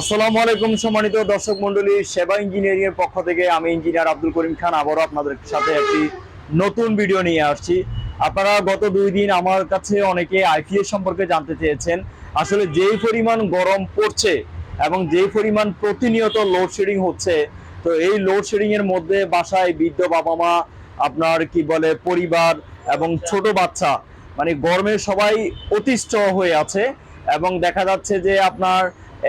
আসসালামু আলাইকুম সম্মানিত দর্শক মন্ডলী সেবা ইঞ্জিনিয়ারিং এর পক্ষ থেকে আমি ইঞ্জিনিয়ার আব্দুল করিম খান। আবারও আপনাদের সাথে একটি নতুন ভিডিও নিয়ে আসছি। আপনারা গত দুই দিন আমার কাছে অনেকে আইপিএস সম্পর্কে জানতে চেয়েছেন। আসলে যেই পরিমাণ গরম পড়ছে এবং যেই পরিমাণ প্রতিনিয়ত লোডশেডিং হচ্ছে, তো এই লোডশেডিং এর মধ্যে বাসায় বৃদ্ধ বাবা মা আপনার কি বলে পরিবার এবং ছোট বাচ্চা মানে গরমে সবাই অতিষ্ঠ হয়ে আছে এবং দেখা যাচ্ছে যে আপনার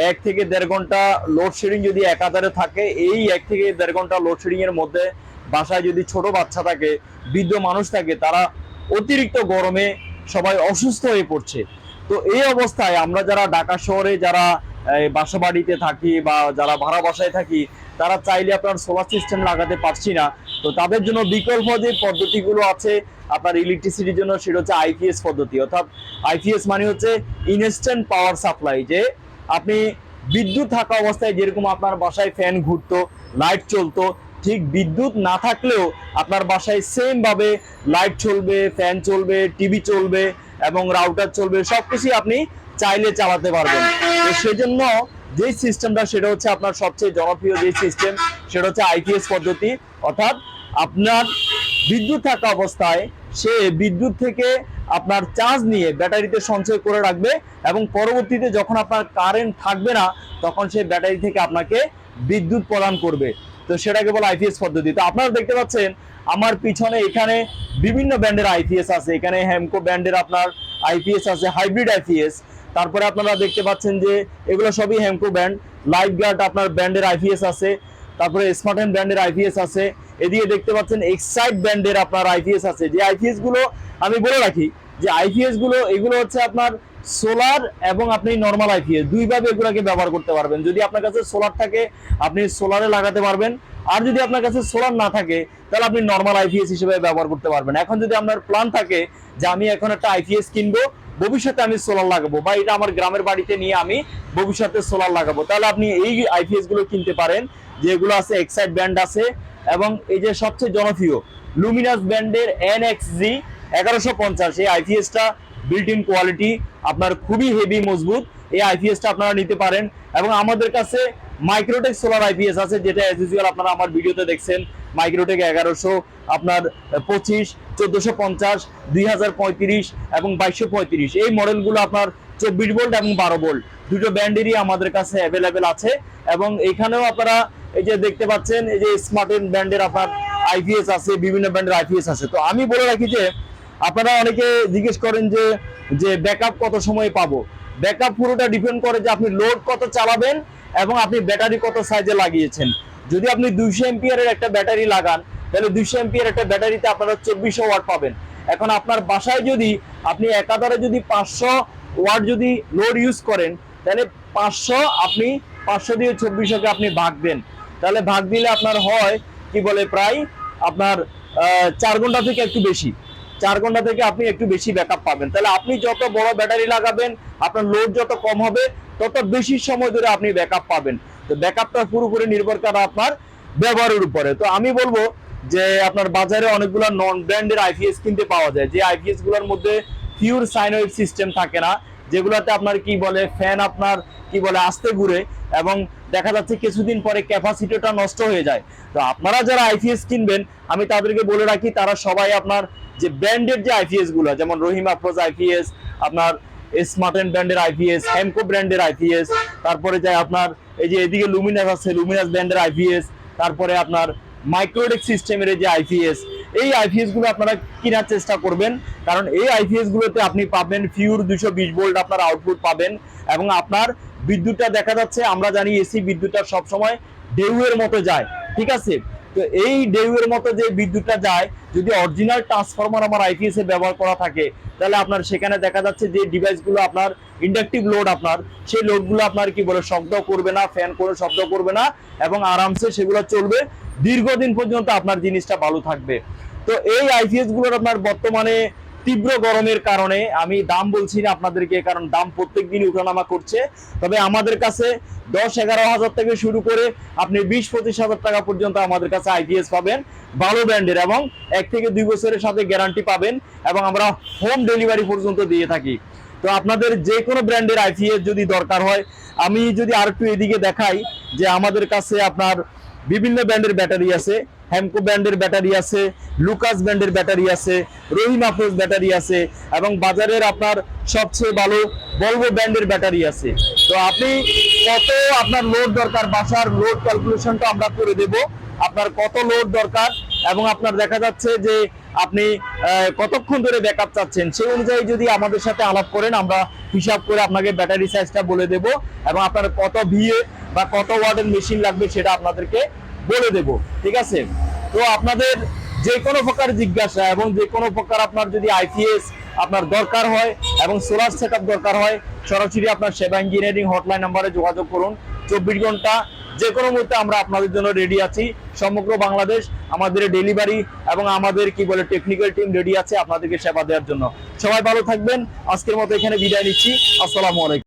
এক থেকে দেড় ঘণ্টা লোডশেডিং যদি একাধারে থাকে, এই এক থেকে দেড় ঘণ্টা লোডশেডিং এর মধ্যে বাসায় যদি ছোট বাচ্চা থাকে, বৃদ্ধ মানুষ থাকে, তারা অতিরিক্ত গরমে সবাই অসুস্থ হয়ে পড়ছে। তো এই অবস্থায় আমরা যারা ঢাকা শহরে যারা বাসা বাড়িতে থাকি বা যারা ভাড়া বাসায় থাকি, তারা চাইলে আপনার সোলার সিস্টেম লাগাতে পারছি না। তো তাদের জন্য বিকল্প যে পদ্ধতিগুলো আছে, আপনার ইলেকট্রিসিটির জন্য সেটা হচ্ছে আইপিএস পদ্ধতি। অর্থাৎ আইপিএস মানে হচ্ছে ইনস্ট্যান্ট পাওয়ার সাপ্লাই যে আপনি বিদ্যুৎ থাকা অবস্থায় যেরকম আপনার বাসায় ফ্যান ঘুরতো লাইট চলতো, ঠিক বিদ্যুৎ না থাকলেও আপনার বাসায় সেম ভাবে লাইট চলবে ফ্যান চলবে টিভি চলবে এবং রাউটার চলবে সবকিছু আপনি চাইলে চালাতে পারবেন। তো সেজন্য যে সিস্টেমটা সেটা হচ্ছে আপনার সবচেয়ে জনপ্রিয় যে সিস্টেম সেটা হচ্ছে আইপিএস পদ্ধতি। অর্থাৎ আপনার বিদ্যুৎ থাকা অবস্থায় সে বিদ্যুৎ থেকে আপনার চার্জ নিয়ে ব্যাটারিতে সঞ্চয় করে রাখবে এবং পরবর্তীতে যখন আপনার কারেন্ট থাকবে না, তখন সে ব্যাটারি থেকে আপনাকে বিদ্যুৎ প্রদান করবে। তো সেটাকে বলে আইপিএস পদ্ধতি। তো আপনারা দেখতে পাচ্ছেন, আমার পিছনে এখানে বিভিন্ন ব্র্যান্ডের আইপিএস আছে। এখানে হ্যামকো ব্র্যান্ডের আপনার আইপিএস আছে হাইব্রিড আইপিএস তারপরে আপনারা দেখতে পাচ্ছেন যে এগুলো সবই হ্যামকো ব্র্যান্ড লাইফ গার্ড আপনার ব্র্যান্ডের আইপিএস আছে। তারপরে স্মার্ট ব্র্যান্ডের আইপিএস আছে। এদিকে দেখতে পাচ্ছেন এক্সাইট ব্র্যান্ডের আপনার আইপিএস আছে। যে আইপিএসগুলো আমি বলে রাখি, যে আইপিএসগুলো, এগুলো হচ্ছে আপনার সোলার এবং আপনি নর্মাল আইপিএস দুইভাবে এগুলোকে ব্যবহার করতে পারবেন। যদি আপনার কাছে সোলার থাকে, আপনি সোলারে লাগাতে পারবেন। আর যদি আপনার কাছে সোলার না থাকে, তাহলে আপনি নর্মাল আইপিএস হিসেবে ব্যবহার করতে পারবেন। এখন যদি আপনার প্ল্যান থাকে, যে আমি এখন একটা আইপিএস কিনবো ভবিষ্যতে আমি সোলার লাগাবো বা এটা আমার গ্রামের বাড়িতে নিয়ে আমি ভবিষ্যতে সোলার লাগাবো। তাহলে আপনি এই আইপিএসগুলো কিনতে পারেন, যেগুলো আছে এক্সাইড ব্যান্ড আছে এবং এই যে সবচেয়ে জনপ্রিয় লুমিনাস ব্যান্ডের এন এক্স জি এগারোশো পঞ্চাশ। এই আইপিএসটা বিল্ট ইন কোয়ালিটি আপনার খুবই হেভি মজবুত। এই আইপিএসটা আপনারা নিতে পারেন। এবং আমাদের কাছে মাইক্রোটেক সোলার আইপিএস আছে, যেটা এজ ইউজুয়াল আপনারা আমার ভিডিওতে দেখছেন। মাইক্রোটেক এগারোশো, আপনার পঁচিশ, চোদ্দোশো পঞ্চাশ, দুই এবং বাইশশো পঁয়ত্রিশ। এই মডেলগুলো আপনার চব্বিশ ভোল্ট এবং বারো ভোল্ট দুটো ব্যান্ডেরই আমাদের কাছে অ্যাভেলেবেল আছে এবং এখানেও আপনারা এই যে দেখতে পাচ্ছেন, এই যে স্মার্ট ব্র্যান্ডের আপনার আইপিএস আছে, বিভিন্ন ব্র্যান্ডের আইপিএস আছে। তো আমি বলে রাখি যে, আপনারা অনেকে জিজ্ঞেস করেন যে যে ব্যাকআপ কত সময় পাবো? ব্যাকআপ পুরোটা ডিপেন্ড করে যে আপনি লোড কত চালাবেন এবং আপনি ব্যাটারি কত সাইজে লাগিয়েছেন। যদি আপনি দুইশো এমপিয়ারের একটা ব্যাটারি লাগান, তাহলে দুইশো এমপিয়ার একটা ব্যাটারিতে আপনারা চব্বিশশো ওয়াট পাবেন। এখন আপনার বাসায় যদি আপনি একাধারে যদি পাঁচশো ওয়াট যদি লোড ইউজ করেন, তাহলে পাঁচশো আপনি, পাঁচশো দিয়ে চব্বিশশোকে আপনি ভাগ দেন। তাহলে ভাগ দিলে আপনার হয়, কি বলে প্রায় আপনার চার ঘণ্টা থেকে একটু বেশি। চার ঘণ্টা থেকে আপনি একটু বেশি ব্যাকআপ পাবেন। তাহলে আপনি যত বড় ব্যাটারি লাগাবেন, আপনার লোড যত কম হবে, তত বেশি সময় ধরে আপনি ব্যাকআপ পাবেন। তো ব্যাকআপটা পুরোপুরি নির্ভর করে আপনার ব্যবহারের উপরে। তো আমি বলব যে আপনার বাজারে অনেকগুলো নন ব্র্যান্ডের আইপিএস কিনতে পাওয়া যায়। যে আইপিএসগুলোর মধ্যে পিওর সাইনওয়েভ সিস্টেম থাকে না, যেগুলোতে আপনার কি বলে ফ্যান আপনার কি বলে, আস্তে ঘুরে এবং দেখা যাচ্ছে কিছুদিন পরে ক্যাপাসিটিটা নষ্ট হয়ে যায়। তো আপনারা যারা আইপিএস কিনবেন, আমি তাদেরকে বলে রাখি, তারা সবাই আপনার যে ব্র্যান্ডেড যে আইপিএসগুলো, যেমন রহিম আফরোজ আইপিএস আপনার স্মার্টেন ব্র্যান্ডের আইপিএস হেমকো ব্র্যান্ডের আইপিএস তারপরে যায় আপনার এই যে এদিকে লুমিনাস আছে লুমিনাস ব্র্যান্ডের আইপিএস তারপরে আপনার মাইক্রোডেক সিস্টেমের যে আইপিএস এই আইপিএসগুলো আপনারা কেনার চেষ্টা করবেন। কারণ এই আইপিএস গুলোতে আপনি পাবেন ফিউর দুশো বিশ ভোল্ট আপনার আউটপুট পাবেন এবং আপনার বিদ্যুৎটা দেখা যাচ্ছে, আমরা জানি এসি বিদ্যুৎটা সবসময় ঢেউয়ের মতো যায়, ঠিক আছে? তো এই ঢেউয়ের মতো যে বিদ্যুৎটা যায়, যদি অরিজিনাল ট্রান্সফরমার আমার আইপিএস ব্যবহার করা থাকে, তাহলে আপনার সেখানে দেখা যাচ্ছে যে ডিভাইসগুলো আপনার ইন্ডাকটিভ লোড আপনার, সেই লোডগুলো আপনার কি বলে, শব্দ করবে না ফ্যান কোনো শব্দ করবে না, এবং আরামসে সেগুলো চলবে, দীর্ঘদিন পর্যন্ত আপনার জিনিসটা ভালো থাকবে। তো এই আইপিএসগুলোর আপনার বর্তমানে তীব্র গরমের কারণে আমি দাম বলছি না আপনাদেরকে, কারণ দাম প্রত্যেক দিন উঠানামা করছে। তবে আমাদের কাছে দশ এগারো হাজার থেকে শুরু করে আপনি বিশ পঁচিশ হাজার টাকা পর্যন্ত আমাদের কাছে আইপিএস পাবেন, ভালো ব্র্যান্ডের এবং এক থেকে দুই বছরের সাথে গ্যারান্টি পাবেন এবং আমরা হোম ডেলিভারি পর্যন্ত দিয়ে থাকি। তো আপনাদের যে কোনো ব্র্যান্ডের আইপিএস যদি দরকার হয়, আমি যদি আর একটু এদিকে দেখাই যে আমাদের কাছে আপনার বিভিন্ন ব্র্যান্ডের ব্যাটারি আছে হ্যামকো ব্র্যান্ডের ব্যাটারি আছে লুকাস ব্র্যান্ডের ব্যাটারি আছে রহিম আফরোজ ব্যাটারি আছে এবং বাজারের আপনার সবচেয়ে ভালো বলব ব্র্যান্ডের ব্যাটারি আছে। তো আপনি কত আপনার লোড দরকার, বাসার লোড ক্যালকুলেশনটা আমরা করে দেব। আপনার কত লোড দরকার এবং আপনার দেখা যাচ্ছে যে আপনি কতক্ষণ ধরে ব্যাকআপ চাচ্ছেন? সেই অনুযায়ী যদি আমাদের সাথে আলাপ করেন, আমরা হিসাব করে আপনাকে ব্যাটারি সাইজটা বলে দেব এবং আপনার কত ভিএ বা কত ওয়াটের মেশিন লাগবে সেটা আপনাদেরকে বলে দেব। ঠিক আছে? তো আপনাদের যে কোনো প্রকার জিজ্ঞাসা এবং যে কোনো প্রকার আপনার যদি আইপিএস আপনার দরকার হয় এবং সোলার সেট দরকার হয়, সরাসরি আপনার সেবা ইঞ্জিনিয়ারিং হটলাইন নাম্বারে যোগাযোগ করুন। চব্বিশ ঘণ্টা যে কোনো মুহূর্তে আমরা আপনাদের জন্য রেডি আছি। সমগ্র বাংলাদেশ, আমাদের ডেলিভারি এবং আমাদের কি বলে টেকনিক্যাল টিম রেডি আছে আপনাদেরকে সেবা দেওয়ার জন্য। সবাই ভালো থাকবেন। আজকের মতো এখানে বিদায় নিচ্ছি। আসসালামু আলাইকুম।